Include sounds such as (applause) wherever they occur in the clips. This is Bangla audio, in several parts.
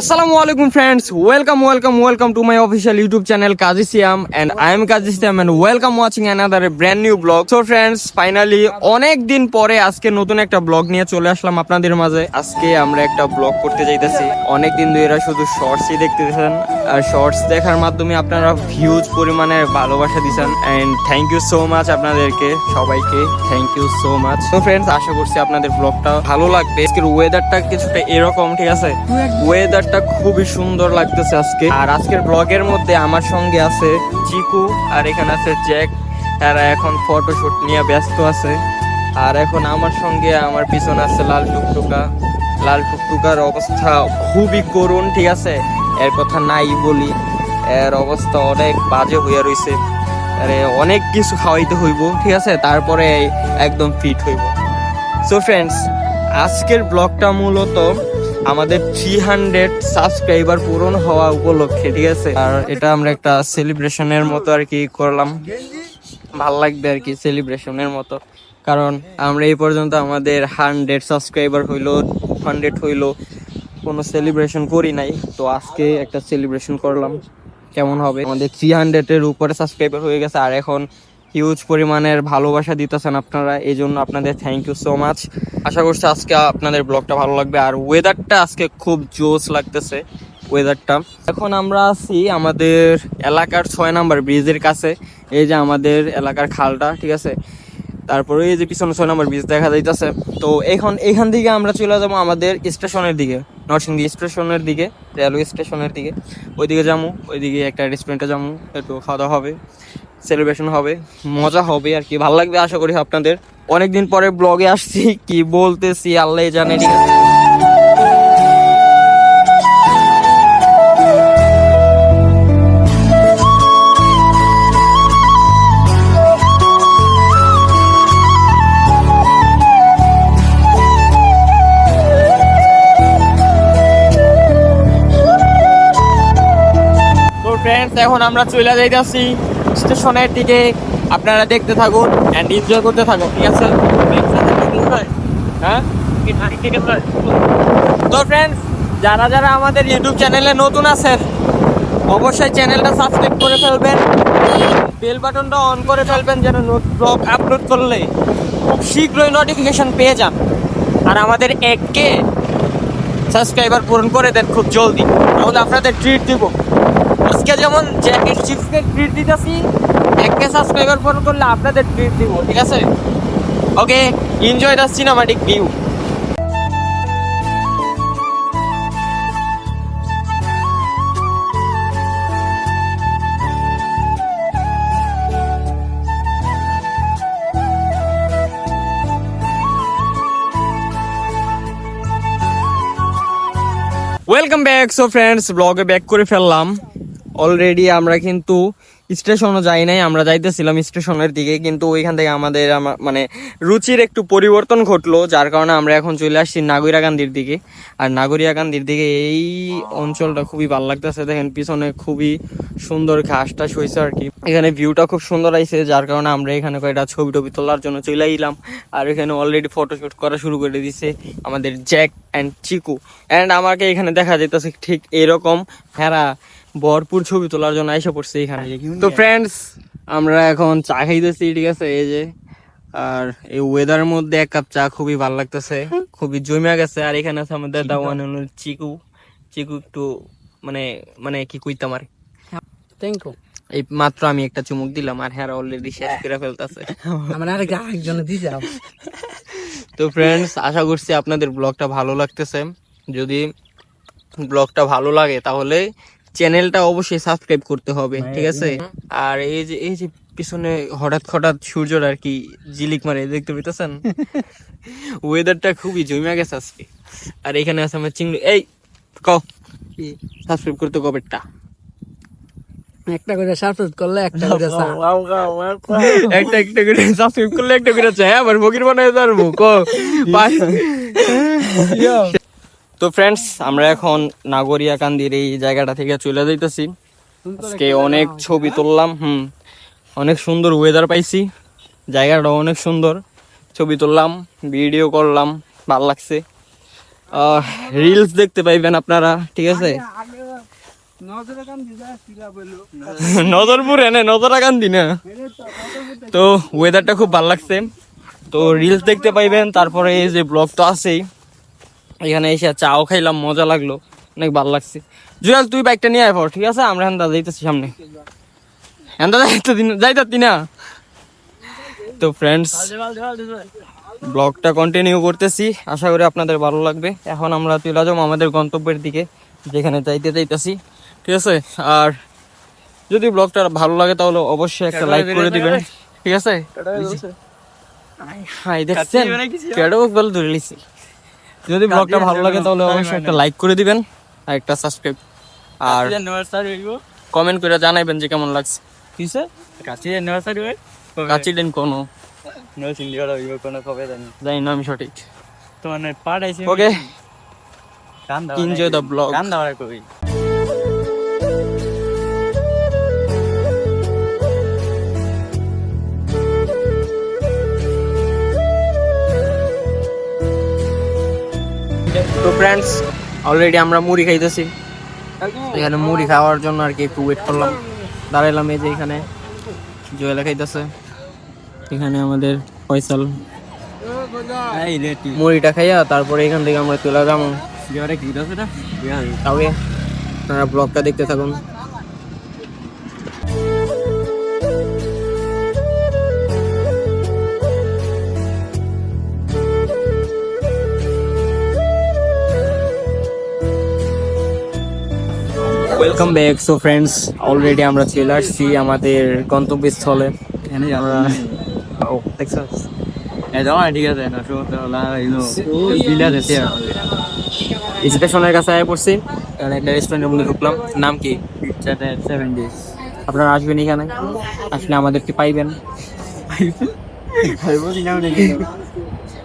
আসসালামু আলাইকুম friends welcome welcome welcome to my official YouTube channel Kazi Siam and I am Kazi Siam and welcome watching another brand new blog so friends finally অনেক দিন পরে আজকে নতুন একটা ব্লগ নিয়ে চলে আসলাম আপনাদের মাঝে। আজকে আমরা একটা ব্লগ করতে যাইতেছি। অনেক দিন ধরে শুধু শর্টসই দেখতেছেন। শর্টস দেখার মাধ্যমে আপনারা ভিউজ পরিমাণে ভালোবাসা দিচ্ছেন। And thank you so much আপনাদেরকে, সবাইকে। থ্যাংক ইউ সো মাচ তো ফ্রেন্ডস আশা করছি আপনাদের ব্লগটা ভালো লাগবে। আজকের ওয়েদারটা কিছুটা এরকম, ঠিক আছে? ওয়েদারটা খুবই সুন্দর লাগতেছে আজকে। আর আজকের ব্লগের মধ্যে আমার সঙ্গে আছে চিকু আর এখানে আছে জ্যাক। তারা এখন ফটোশুট নিয়ে ব্যস্ত আছে। আর এখন আমার সঙ্গে আমার পিছনে আছে লাল টুকটুকা। লাল টুকটুকার অবস্থা খুবই করুণ, ঠিক আছে? এর কথা নাই বলি। এর অবস্থা অনেক বাজে হইয়া রইছে। আরে, অনেক কিছু খাওয়াইতে হইব, ঠিক আছে? তারপরে একদম ফিট হইব। সো ফ্রেন্ডস আজকের ব্লগটা মূলত আমাদের থ্রি হান্ড্রেড সাবস্ক্রাইবার পূরণ হওয়া উপলক্ষে, ঠিক আছে? আর এটা আমরা একটা সেলিব্রেশনের মতো আর কি করলাম। ভালো লাগবে আর কি সেলিব্রেশনের মতো। কারণ আমরা এই পর্যন্ত আমাদের হান্ড্রেড সাবস্ক্রাইবার হইল হান্ড্রেড হইল কোনো সেলিব্রেশন করি নাই। তো আজকে একটা সেলিব্রেশন করলাম। কেমন হবে? আমাদের থ্রি হান্ড্রেডের উপরে সাবস্ক্রাইবার হয়ে গেছে, আর এখন হিউজ পরিমাণের ভালোবাসা দিতেছেন আপনারা এই জন্য আপনাদের থ্যাংক ইউ সো মাচ আশা করছি আজকে আপনাদের ব্লগটা ভালো লাগবে, আর ওয়েদারটা আজকে খুব জোস লাগতেছে ওয়েদারটা এখন আমরা আছি আমাদের এলাকার ছয় নাম্বার ব্রিজের কাছে, এই যে আমাদের এলাকার খালটা, ঠিক আছে? তারপরে এই যে পিছনে ছয় নম্বর ব্রিজ দেখা যাইতেছে। তো এখন এইখান থেকে আমরা চলে যাব আমাদের স্টেশনের দিকে। নরসিংদী স্টেশনের দিকে, রেলওয়ে স্টেশনের দিকে। ওইদিকে যাব ওইদিকে একটা রেস্টুরেন্টে যাব একটু খাওয়া দাওয়া হবে সেলিব্রেশন হবে, মজা হবে আর কি। ভালো লাগবে আশা করি আপনাদের। অনেকদিন পরে ব্লগে আসছি, কি বলতেছি আল্লাহ জানে, ঠিক আছে? তো এখন আমরা চলে যাইতেছি স্টেশনের দিকে। আপনারা দেখতে থাকুন অ্যান্ড এনজয় করতে থাকুন, ঠিক আছে? হ্যাঁ? তো ফ্রেন্ডস যারা যারা আমাদের ইউটিউব চ্যানেলে নতুন আছেন, অবশ্যই চ্যানেলটা সাবস্ক্রাইব করে ফেলবেন বেল বাটনটা অন করে ফেলবেন যেন ব্লগ আপলোড করলে খুব শীঘ্রই নোটিফিকেশন পেয়ে যান। আর আমাদের এককে সাবস্ক্রাইবার পূরণ করে দেন খুব জলদি। তাহলে আপনাদের ট্রিট দিব। আজকে যেমন জ্যাকেট চিপসকে ট্রিট দিতেছি এককে সাবস্ক্রাইবার ফোন করলে আপনাদের ট্রিট দিব, ঠিক আছে? Okay enjoy the cinematic view welcome back so friends ব্লগে ব্যাক করে ফেললাম। অলরেডি আমরা কিন্তু স্টেশনও যাই নাই, আমরা যাইতেছিলাম স্টেশনের দিকে, কিন্তু ওইখান থেকে আমাদের আমা- মানে রুচির একটু পরিবর্তন ঘটলো, যার কারণে আমরা এখন চলে আসছি নাগরিয়া গান্ধীর দিকে। আর নাগরিয়া গান্ধীর দিকে এই অঞ্চলটা খুবই ভালো লাগতেছে, দেখেন পিছনে খুবই সুন্দর ঘাস টাস হয়েছে আর কি। এখানে ভিউটা খুব সুন্দর আইছে, যার কারণে আমরা এখানে কয়েকটা ছবি টবি তোলার জন্য চলে এলাম আর এখানে অলরেডি ফটোশুট করা শুরু করে দিছে আমাদের জ্যাক অ্যান্ড চিকু অ্যান্ড আমাকে এখানে দেখা যেতেছে ঠিক এরকম হেরা ভরপুর ছবি তোলার জন্য এসে পড়ছে এখানে। তো ফ্রেন্ডস আমরা এখন চা খাইতেছি ঠিক আছে? এই যে আর এই ওয়েদারের মধ্যে এক কাপ চা খুবই ভালো লাগতেছে। খুবই জমে গেছে। আর এখানে আছে আমাদের দাওয়ান চিকু। চিকু একটু মানে মানে কি কইতাম আর? থ্যাংক ইউ এই মাত্র আমি একটা চুমুক দিলাম আর হ্যাঁ অলরেডি শেষ করে ফেলতেছে। আমার আর আরেকজন দিয়ে যাও। তো ফ্রেন্ডস আশা করছি আপনাদের ব্লগটা ভালো লাগতেছে। যদি ব্লগটা ভালো লাগে তাহলে চ্যানেলটা অবশ্যই সাবস্ক্রাইব করতে হবে ঠিক আছে? আর এই যে এই যে পিছনে হঠাৎ হঠাৎ সূর্যর আর কি জিলিক মারে দেখতে পেতেছেন? (laughs) ওয়েদারটা খুবই জমে গেছে আজকে। আর এখানে আছে আমার চিংড়ি। এই ক? সাবস্ক্রাইব করতে কবেরটা একটা। করে সাবস্ক্রাইব করলে একটা করে (laughs) একটা একটা করে সাবস্ক্রাইব করলে একটা করে চাই। আবার ফকির বানায় পারব ক বাই তো ফ্রেন্ডস আমরা এখন নাগরিয়া কান্দির এই জায়গাটা থেকে চলে যাইতেছি। আজকে অনেক ছবি তুললাম, হুম, অনেক সুন্দর ওয়েদার পাইছি। জায়গাটা অনেক সুন্দর, ছবি তুললাম ভিডিও করলাম, ভালো লাগছে। রিলস দেখতে পাইবেন আপনারা, ঠিক আছে? নজরপুর এনে, নজরাকান্দি না? তো ওয়েদারটা খুব ভালো লাগছে। তো রিলস দেখতে পাইবেন, তারপরে এই যে ব্লগ তো আছেই। এখানে এসে চাও খাইলাম মজা লাগল অনেক ভালো লাগছে। জুয়াল তুই বাইকটা নিয়ে আয় ঠিক আছে? আমরা হেন্দা যাইতেছি সামনে। হেন্দা যাইতে দিন যাইতাতি না তো ফ্রেন্ডস ব্লগটা কন্টিনিউ করতেছি। আশা করি আপনাদের ভালো লাগবে। এখন আমরা চলে যাব আমাদের গন্তব্যের দিকে যেখানে যাইতে যাইতেছি। ঠিক আছে? আর যদি ব্লগটা ভালো লাগে তাহলে অবশ্যই একটা লাইক করে দিবেন। ঠিক আছে? হাই দেখছেন? কেডো বল ধরে লিছি যদি ব্লগটা ভালো লাগে তাহলে অবশ্যই একটা লাইক করে দিবেন আর একটা সাবস্ক্রাইব আর কমেন্ট করে জানাইবেন যে কেমন লাগছে। কিসে? কাছে অ্যানিভার্সারি হয় কাচি দিন কোনো। নো সিঙ্গেল হইব কোনো কবে জানি। জানি না আমি সঠিক। তো মানে পাড়াইছে ওকে গান দাও enjoy the vlog. গান দাও কই তো ফ্রেন্ডস অলরেডি আমরা মুড়ি খাইতেছি। এখানে মুড়ি খাওয়ার জন্য আর কি একটু ওয়েট করলাম। দাঁড়াইলাম এই যে এখানে। জুয়েলা খাইতেছে। এখানে আমাদের ফয়সাল। মুড়িটা খাইয়া তারপরে এখান থেকে আমরা চলে যাব। তাও আপনারা ব্লগটা দেখতে থাকুন। Welcome back so friends already আমরা চলে আসছি আমাদের গন্তব্যস্থলে। আমরা ও দেখছ স্টেশনের কাছে আয় পড়ছি এখানে একটা রেস্টুরেন্টের মধ্যে ঢুকলাম। নাম কি? পিকচারটা 7 ডেজ আপনারা আসবেন এখানে? আসলে আমাদেরকে পাইবেন?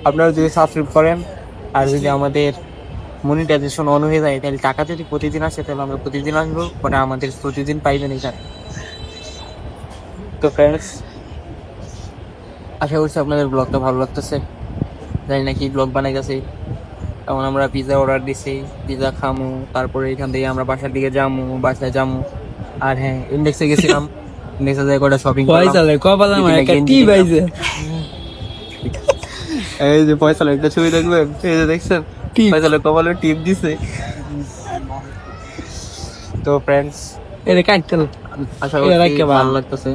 আপনারা যদি সাবস্ক্রাইব করেন আর যদি আমাদের মনিটাইজেশন অন হয়ে যায় তাহলে টাকা যদি প্রতিদিন আসে তাহলে আমরা প্রতিদিন আসব পরে আমাদের প্রতিদিন পাইবেন এখানে তো ফ্রেন্ডস আশা করছি আপনাদের ব্লগটা ভালো লাগতেছে। জানি না কি ব্লগ বানাই গেছে। এখন আমরা পিৎজা অর্ডার দিছি পিৎজা খামু তারপরে এখান থেকে আমরা বাসার দিকে যামু বাসায় যামু। আর হ্যাঁ ইন্ডেক্সে গেছিলাম (laughs) ইন্ডেক্সে যাই কটা শপিং এই যে পয়সা একটা ছবি দেখবেন? এই যে দেখছেন? পয়সা কপালে টিপ দিছে। তো ফ্রেন্ডস এটা কাটতেল আশা করি ভালো লাগতেছে।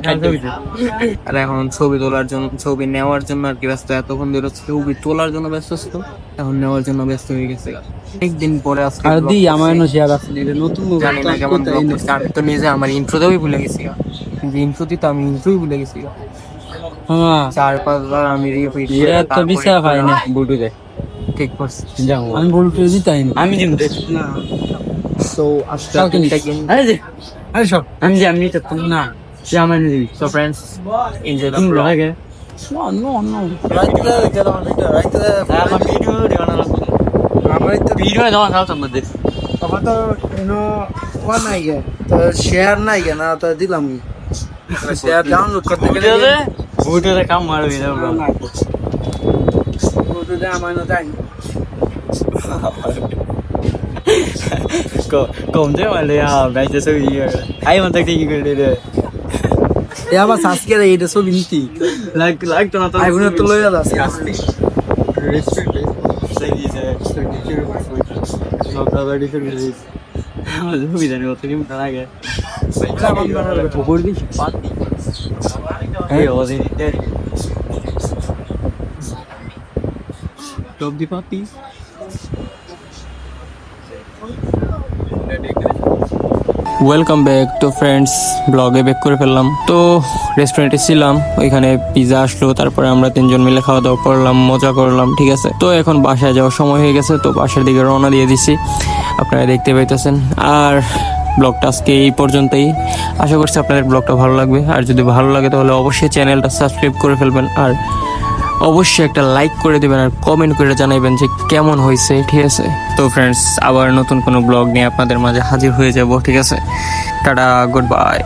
আর এখন ছবি তোলার জন্য ছবি নেওয়ার জন্য আর কি ব্যস্ত। এতক্ষণ ধরে ছবি তোলার জন্য ব্যস্ত ছিল এখন নেওয়ার জন্য ব্যস্ত হয়ে গেছে। অনেকদিন পরে আজকে আর দি আমার এনে শেয়ার আছে নতুন জানি না কেমন। আমি তো নিজে আমার ইন্ট্রোতেও ভুলে গেছি। কিন্তু ইন্ট্রো দিতে আমি ইন্ট্রোই ভুলে গেছি। হ্যাঁ। চার পাঁচবার আমি রিপিট এটা তো হয় না। বুটু ঠিক করছি আমি বলতে দিতাই না আমি জিম দে তো আজকে। আরে যে আরে সব। আমি যে আমি তো না। সে আমার নিবি। So friends, enjoy the তুমি vlog. লাগে। নো নো নো আমার ভিডিও দেওয়া না ভিডিও দেওয়া না তো মধ্যে আমার তো এনো ওয়ান নাই গে। তো শেয়ার নাই গে না তো দিলাম শেয়ার ডাউনলোড করতে গেলে কাম মারবি না bro. ওটা আমার না তাই Cậu cậu chứ mà à, bây giờ sao gì rồi? Ai mà tao đi cái đây এ আবার সাসকে রে এটা ছবি নিতি Like like তো না তো আইফোনে তো লইয়া আমার ছবি জানি অত কি মতো লাগে পুকুর দিছি এই ওদের টপ দি পাতি ওয়েলকাম ব্যাক তো ফ্রেন্ডস ব্লগে ব্যাক করে ফেললাম। তো রেস্টুরেন্টে ছিলাম, ওইখানে পিজা আসলো, তারপরে আমরা তিনজন মিলে খাওয়া দাওয়া করলাম, মজা করলাম, ঠিক আছে? তো এখন বাসায় যাওয়ার সময় হয়ে গেছে, তো বাসার দিকে রওনা দিয়ে দিছি। আপনারা দেখতে পাইতেছেন। আর ব্লগটা আজকে এই পর্যন্তই। আশা করছি আপনাদের ব্লগটা ভালো লাগবে। আর যদি ভালো লাগে, তাহলে অবশ্যই চ্যানেলটা সাবস্ক্রাইব করে ফেলবেন। আর অবশ্যই একটা লাইক করে দেবেন আর কমেন্ট করে জানাবেন যে কেমন হয়েছে ঠিক আছে? তো ফ্রেন্ডস আবার নতুন কোনো ব্লগ নিয়ে আপনাদের মাঝে হাজির হয়ে যাব, ঠিক আছে? Tata good bye